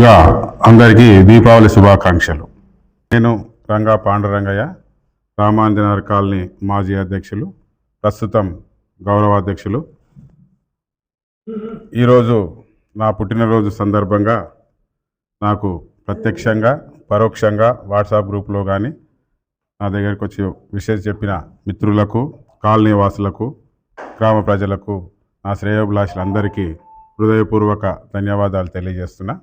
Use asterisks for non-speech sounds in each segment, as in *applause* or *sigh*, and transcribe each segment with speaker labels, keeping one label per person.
Speaker 1: ముందుగా అందరికీ దీపావళి శుభాకాంక్షలు. నేను రంగా పాండురంగయ్య రామాంజనగర్ కాలనీ మాజీ అధ్యక్షులు ప్రస్తుతం గౌరవ అధ్యక్షులు ఈరోజు నా పుట్టినరోజు సందర్భంగా నాకు ప్రత్యక్షంగా పరోక్షంగా వాట్సాప్ గ్రూప్లో కానీ నా దగ్గరికి వచ్చి విషయం చెప్పిన మిత్రులకు కాలనీ వాసులకు గ్రామ ప్రజలకు నా శ్రేయోభిలాషులందరికీ హృదయపూర్వక ధన్యవాదాలు తెలియజేస్తున్నా.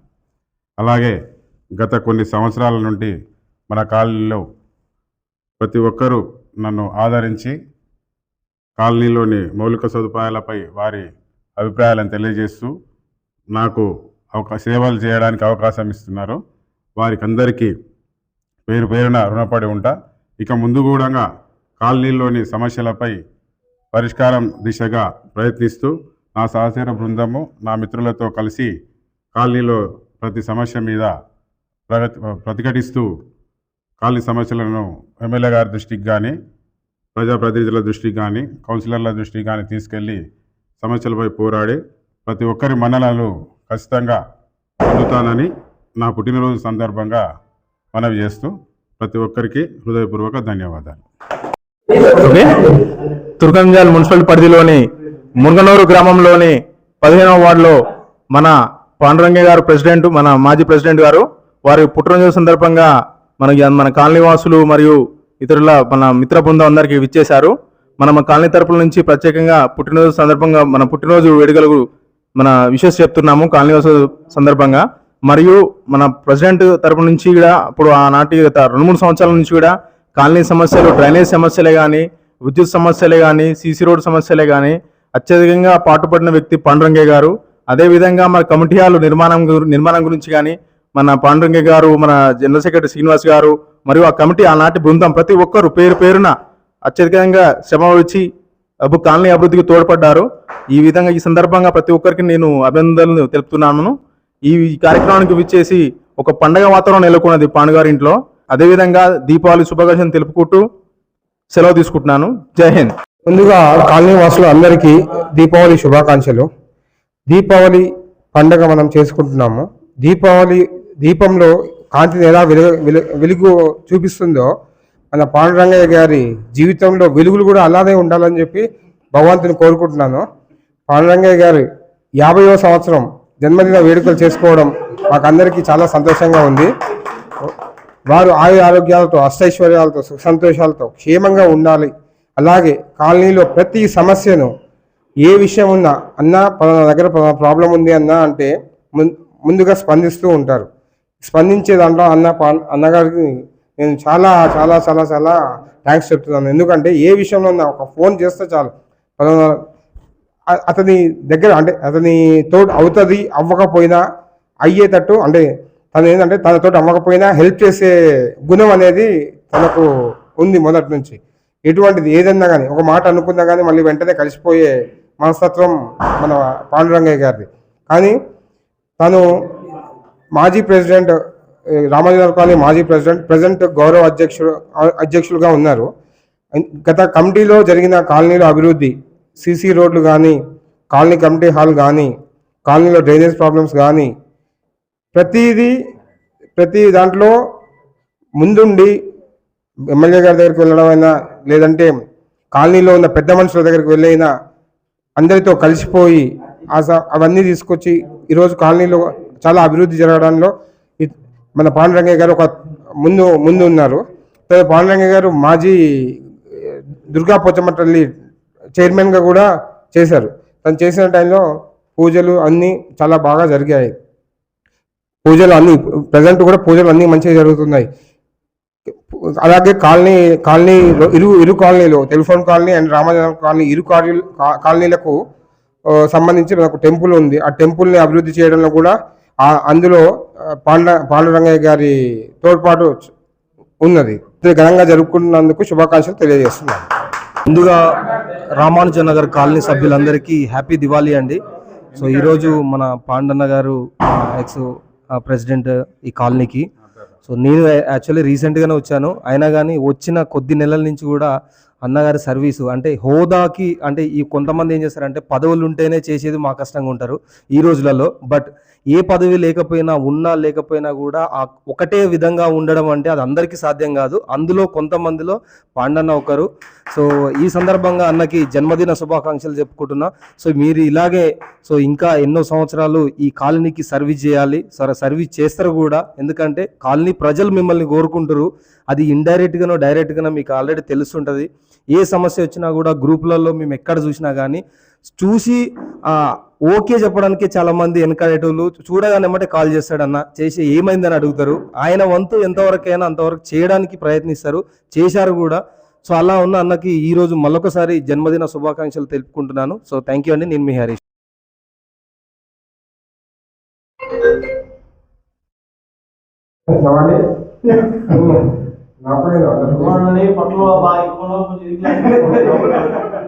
Speaker 1: అలాగే గత కొన్ని సంవత్సరాల నుండి మన కాలనీలో ప్రతి ఒక్కరూ నన్ను ఆదరించి కాలనీలోని మౌలిక సదుపాయాలపై వారి అభిప్రాయాలను తెలియజేస్తూ నాకు అవకా సేవలు చేయడానికి అవకాశం ఇస్తున్నారు. వారికి అందరికీ పేరు పేరున రుణపడి ఉంటా. ఇక ముందు కూడా కాలనీలోని సమస్యలపై పరిష్కారం దిశగా ప్రయత్నిస్తూ నా సహచర బృందము నా మిత్రులతో కలిసి కాలనీలో ప్రతి సమస్య మీద ప్రగతి ప్రతిఘటిస్తూ కాలనీ సమస్యలను ఎమ్మెల్యే గారి దృష్టికి కానీ ప్రజాప్రతినిధుల దృష్టికి కానీ కౌన్సిలర్ల దృష్టికి కానీ తీసుకెళ్ళి సమస్యలపై పోరాడి ప్రతి ఒక్కరి మన్ననలు ఖచ్చితంగా పొందుతానని నా పుట్టినరోజు సందర్భంగా మనవి చేస్తూ ప్రతి ఒక్కరికి హృదయపూర్వక ధన్యవాదాలు.
Speaker 2: ఓకే. తుర్కంజాల్ మున్సిపల్ పరిధిలోని మునగనూరు గ్రామంలోని పదిహేనవ వార్డులో మన పాండురంగయ్య గారు ప్రెసిడెంట్ మన మాజీ ప్రెసిడెంట్ గారు వారి పుట్టినరోజు సందర్భంగా మన మన కాలనీ వాసులు మరియు ఇతరుల మన మిత్ర బృందం అందరికీ విచ్చేశారు. మన మన కాలనీ తరపుల నుంచి ప్రత్యేకంగా పుట్టినరోజు సందర్భంగా మన పుట్టినరోజు వేడుకలకు మన విషెస్ చెప్తున్నాము కాలనీ వాసుల సందర్భంగా. మరియు మన ప్రెసిడెంట్ తరపు నుంచి కూడా ఇప్పుడు ఆనాటి గత రెండు మూడు సంవత్సరాల నుంచి కూడా కాలనీ సమస్యలు డ్రైనేజ్ సమస్యలే కానీ విద్యుత్ సమస్యలే కానీ సీసీ రోడ్ సమస్యలే కానీ అత్యధికంగా పాటుపడిన వ్యక్తి పాండురంగయ్య గారు. అదేవిధంగా మన కమిటీ హాల్ నిర్మాణం నిర్మాణం గురించి కానీ మన పాండురంగయ్య గారు మన జనరల్ సెక్రటరీ శ్రీనివాస్ గారు మరియు ఆ కమిటీ ఆనాటి బృందం ప్రతి ఒక్కరు పేరు పేరున అత్యధికంగా శ్రమ వచ్చి కాలనీ అభివృద్ధికి తోడ్పడ్డారు. ఈ విధంగా ఈ సందర్భంగా ప్రతి ఒక్కరికి నేను అభినందనలు తెలుపుతున్నాను. ఈ కార్యక్రమానికి విచ్చేసి ఒక పండగ వాతావరణం నెలకొన్నది పాండుగారి ఇంట్లో అదేవిధంగా దీపావళి శుభాకాంక్షలు తెలుపుకుంటూ సెలవు తీసుకుంటున్నాను. జై హింద్.
Speaker 3: ముందుగా కాలనీ వాసులు అందరికీ దీపావళి శుభాకాంక్షలు. దీపావళి పండగ మనం చేసుకుంటున్నాము. దీపావళి దీపంలో కాంతిని ఎలా వెలుగు వెలు- వెలుగు చూపిస్తుందో మన పాండురంగయ్య గారి జీవితంలో వెలుగులు కూడా అలానే ఉండాలని చెప్పి భగవంతుని కోరుకుంటున్నాను. పాండురంగయ్య గారి యాభైవ సంవత్సరం జన్మదిన వేడుకలు చేసుకోవడం మాకందరికీ చాలా సంతోషంగా ఉంది. వారు ఆయు ఆరోగ్యాలతో అష్టైశ్వర్యాలతో సుఖ సంతోషాలతో క్షేమంగా ఉండాలి. అలాగే కాలనీలో ప్రతి సమస్యను ఏ విషయం ఉన్నా అన్నా పలానా దగ్గర ప్రాబ్లం ఉంది అన్నా అంటే ముందుగా స్పందిస్తూ ఉంటారు. స్పందించే దాంట్లో అన్న పా- అన్నగారికి నేను చాలా చాలా చాలా చాలా థ్యాంక్స్ చెప్తున్నాను. ఎందుకంటే ఏ విషయంలో ఉన్నా ఒక ఫోన్ చేస్తే చాలు. పలానా అతని దగ్గర అంటే అతని తోడు అవుతుంది అవ్వకపోయినా అయ్యేటట్టు అంటే తను ఏంటంటే తనతో అవ్వకపోయినా హెల్ప్ చేసే గుణం అనేది తనకు ఉంది మొదటి నుంచి. ఎటువంటిది ఏదన్నా కానీ ఒక మాట అనుకున్నా కానీ మళ్ళీ వెంటనే కలిసిపోయే మనస్తత్వం మన పాండురంగయ్య గారిది. కానీ తను మాజీ ప్రెసిడెంట్ రామాజీనగర్ కాలనీ మాజీ ప్రెసిడెంట్ ప్రజెంట్ గౌరవ అధ్యక్షుడు అధ్యక్షులుగా ఉన్నారు. గత కమిటీలో జరిగిన కాలనీలో అభివృద్ధి సీసీ రోడ్లు కానీ కాలనీ కమిటీ హాల్ కానీ కాలనీలో డ్రైనేజ్ ప్రాబ్లమ్స్ కానీ ప్రతిదీ ప్రతి దాంట్లో ముందుండి ఎమ్మెల్యే గారి దగ్గరికి వెళ్ళడం అయినా లేదంటే కాలనీలో ఉన్న పెద్ద మనుషుల దగ్గరికి వెళ్ళైనా అందరితో కలిసిపోయి ఆ స- అవన్నీ తీసుకొచ్చి ఈరోజు కాలనీలో చాలా అభివృద్ధి జరగడంలో మన పాండురంగయ్య గారు ఒక ముందు ముందు ఉన్నారు. తర్వాత పాండురంగయ్య గారు మాజీ దుర్గా పోచమ్మ తల్లి చైర్మన్గా కూడా చేశారు. తను చేసిన టైంలో పూజలు అన్నీ చాలా బాగా జరిగాయి. పూజలు అన్నీ ప్రజెంట్ కూడా పూజలు అన్నీ మంచిగా జరుగుతున్నాయి. అలాగే కాలనీ కాలనీ ఇరు ఇరు కాలనీలు telephone colony and Ramajanam colony ఇరు కాలనీలకు సంబంధించి మనకు టెంపుల్ ఉంది. ఆ టెంపుల్ని అభివృద్ధి చేయడంలో కూడా అందులో పాండ పాండురంగయ్య గారి తోడ్పాటు ఉన్నది. ఘనంగా జరుపుకున్నందుకు శుభాకాంక్షలు తెలియజేస్తున్నాను.
Speaker 4: ముందుగా రామానుజ నగర్ కాలనీ సభ్యులందరికీ హ్యాపీ దివాళీ అండి. సో ఈరోజు మన పాండన్న గారు ఎక్స్ ప్రెసిడెంట్ ఈ కాలనీకి సో నేను యాక్చువల్లీ రీసెంట్గానే వచ్చాను. అయినా కానీ వచ్చిన కొద్ది నెలల నుంచి కూడా అన్నగారి సర్వీసు అంటే హోదాకి అంటే ఈ కొంతమంది ఏం చేస్తారంటే పదవులు ఉంటేనే చేసేది మా కష్టంగా ఉంటారు ఈ రోజులలో. బట్ ఏ పదవి లేకపోయినా ఉన్నా లేకపోయినా కూడా ఆ ఒకటే విధంగా ఉండడం అంటే అది అందరికీ సాధ్యం కాదు. అందులో కొంతమందిలో పాండన్న ఒకరు. సో ఈ సందర్భంగా అన్నకి జన్మదిన శుభాకాంక్షలు చెప్పుకుంటున్నా. సో మీరు ఇలాగే సో ఇంకా ఎన్నో సంవత్సరాలు ఈ కాలనీకి సర్వీస్ చేయాలి. సరే సర్వీస్ చేస్తారు కూడా. ఎందుకంటే కాలనీ ప్రజలు మిమ్మల్ని కోరుకుంటారు. అది ఇండైరెక్ట్గానో డైరెక్ట్గానో మీకు ఆల్రెడీ తెలుసుంటుంది. ఏ సమస్య వచ్చినా కూడా గ్రూపులలో మేము ఎక్కడ చూసినా కానీ చూసి ఆ, ఓకే చెప్పడానికి చాలా మంది వెనకాడేటోళ్ళు చూడగానే ఎమ్మటే కాల్ చేస్తాడన్న. చేసి ఏమైందని అడుగుతారు. ఆయన వంతు ఎంతవరకైనా అంతవరకు చేయడానికి ప్రయత్నిస్తారు. చేశారు కూడా. సో అలా ఉన్న అన్నకి ఈ రోజు మళ్ళొకసారి జన్మదిన శుభాకాంక్షలు తెలుపుకుంటున్నాను. సో థ్యాంక్ యూ అండి. నేను మీ హరీష్.
Speaker 5: పట్ల *laughs*